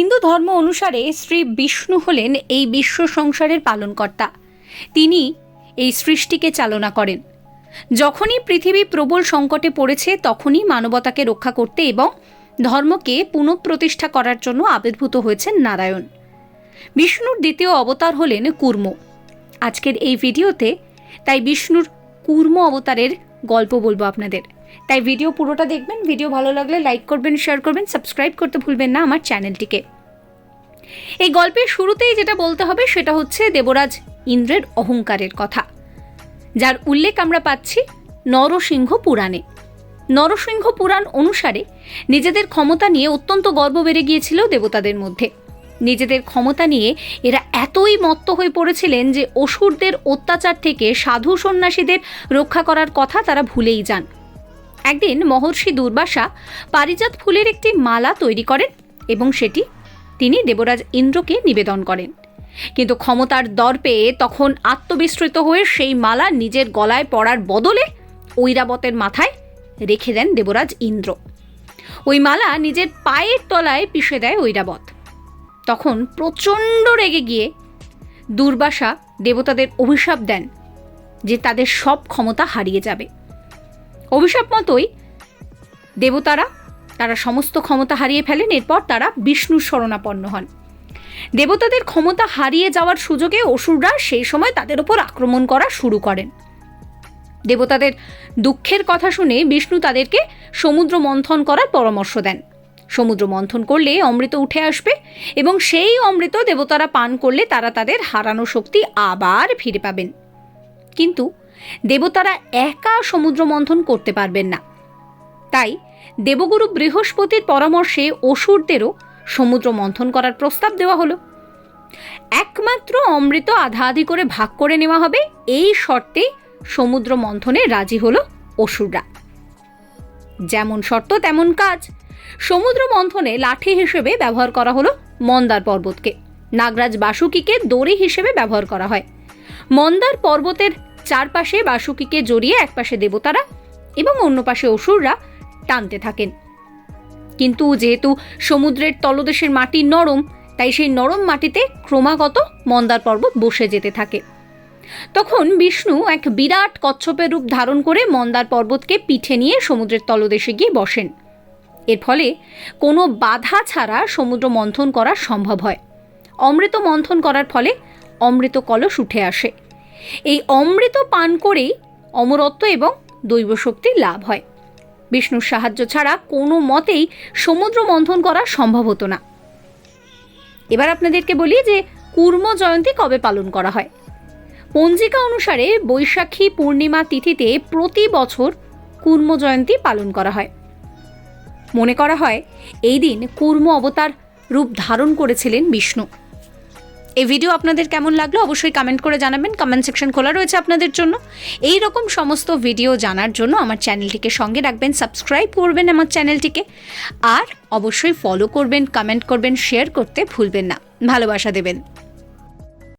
হিন্দু ধর্ম অনুসারে শ্রী বিষ্ণু হলেন এই বিশ্ব সংসারের পালনকর্তা। তিনি এই সৃষ্টিকে চালনা করেন। যখনই পৃথিবী প্রবল সংকটে পড়েছে, তখনই মানবতাকে রক্ষা করতে এবং ধর্মকে পুনঃপ্রতিষ্ঠা করার জন্য আবির্ভূত হয়েছেন নারায়ণ। বিষ্ণুর দ্বিতীয় অবতার হলেন কুর্ম। আজকের এই ভিডিওতে তাই বিষ্ণুর কুর্ম অবতারের গল্প বলব আপনাদের। তাই ভিডিও পুরোটা দেখবেন ভিডিও ভালো লাগলে লাইক করবেন শেয়ার করবেন সাবস্ক্রাইব করতে ভুলবেন না আমার চ্যানেলটিকে। এই গল্পের শুরুতেই যেটা বলতে হবে সেটা হচ্ছে দেবরাজ ইন্দ্রের অহংকারের কথা, যার উল্লেখ আমরা পাচ্ছি নরসিংহ পুরাণে। নরসিংহ পুরাণ অনুসারে নিজেদের ক্ষমতা নিয়ে অত্যন্ত গর্ব বেড়ে গিয়েছিল দেবতাদের মধ্যে। নিজেদের ক্ষমতা নিয়ে এরা এতই মত্ত হয়ে পড়েছিলেন যে অসুরদের অত্যাচার থেকে সাধু সন্ন্যাসীদের রক্ষা করার কথা তারা ভুলেই যান। একদিন মহর্ষি দুর্বাসা পারিজাত ফুলের একটি মালা তৈরি করেন এবং সেটি তিনি দেবরাজ ইন্দ্রকে নিবেদন করেন। কিন্তু ক্ষমতার দর্পে তখন আত্মবিস্মৃত হয়ে সেই মালা নিজের গলায় পড়ার বদলে ঐরাবতের মাথায় রেখে দেন দেবরাজ ইন্দ্র। ওই মালা নিজের পায়ের তলায় পিষে দেয় ঐরাবত। তখন প্রচণ্ড রেগে গিয়ে দুর্বাসা দেবতাদের অভিশাপ দেন যে তাদের সব ক্ষমতা হারিয়ে যাবে। অভিশাপ মতোই। দেবতারা, তারা সমস্ত ক্ষমতা হারিয়ে ফেলেন, এরপর তারা বিষ্ণুর শরণাপন্ন হন। দেবতাদের ক্ষমতা হারিয়ে যাওয়ার সুযোগে অসুররা সেই সময় তাদের উপর আক্রমণ করা শুরু করেন। দেবতাদের দুঃখের কথা শুনে বিষ্ণু তাদেরকে সমুদ্র মন্থন করার পরামর্শ দেন। সমুদ্র মন্থন করলে অমৃত উঠে আসবে এবং সেই অমৃত দেবতারা পান করলে তারা তাদের হারানো শক্তি আবার ফিরে পাবেন। কিন্তু দেবতারা একা সমুদ্র মন্থন করতে পারবেন না। তাই দেবগুরু বৃহস্পতির পরামর্শে অসুরদেরও সমুদ্র মন্থন করার প্রস্তাব দেওয়া হলো। একমাত্র অমৃত আধা আধি করে ভাগ করে নেওয়া হবে, এই শর্তে সমুদ্র মন্থনে রাজি হলো অসুররা। যেমন শর্ত, তেমন কাজ। সমুদ্র মন্থনে লাঠি হিসেবে ব্যবহার করা হলো মন্দার পর্বতকে। নাগরাজ বাসুকিকে দড়ি হিসেবে ব্যবহার করা হয়। মন্দার পর্বতের চারপাশে বাসুকিকে জড়িয়ে একপাশে দেবতারা এবং অন্য পাশে অসুররা টানতে থাকেন। কিন্তু যেহেতু সমুদ্রের তলদেশের মাটি নরম, তাই সেই নরম মাটিতে ক্রমাগত মন্দার পর্বত বসে যেতে থাকে। তখন বিষ্ণু এক বিরাট কচ্ছপের রূপ ধারণ করে মন্দার পর্বতকে পিঠে নিয়ে সমুদ্রের তলদেশে গিয়ে বসেন। এর ফলে কোনো বাধা ছাড়া সমুদ্র মন্থন করা সম্ভব হয়। অমৃত মন্থন করার ফলে অমৃত কলস উঠে আসে। এই অমৃত পান করেই অমরত্ব এবং দৈব শক্তির লাভ হয়। বিষ্ণুর সাহায্য ছাড়া কোনো মতেই সমুদ্র মন্থন করা সম্ভব হতো না। এবার আপনাদেরকে বলি যে কুর্ম জয়ন্তী কবে পালন করা হয়। পঞ্জিকা অনুসারে বৈশাখী পূর্ণিমা তিথিতে প্রতি বছর কুর্ম জয়ন্তী পালন করা হয়। মনে করা হয়, এই দিন কুর্ম অবতার রূপ ধারণ করেছিলেন বিষ্ণু। এই ভিডিও আপনাদের কেমন লাগল অবশ্যই কমেন্ট করে জানাবেন। কমেন্ট সেকশন খোলা রয়েছে আপনাদের জন্য। এই রকম সমস্ত ভিডিও জানার জন্য আমার চ্যানেলটিকে সঙ্গে রাখবেন সাবস্ক্রাইব করবেন আমার চ্যানেলটিকে আর অবশ্যই ফলো করবেন কমেন্ট করবেন শেয়ার করতে ভুলবেন না। ভালোবাসা দেবেন।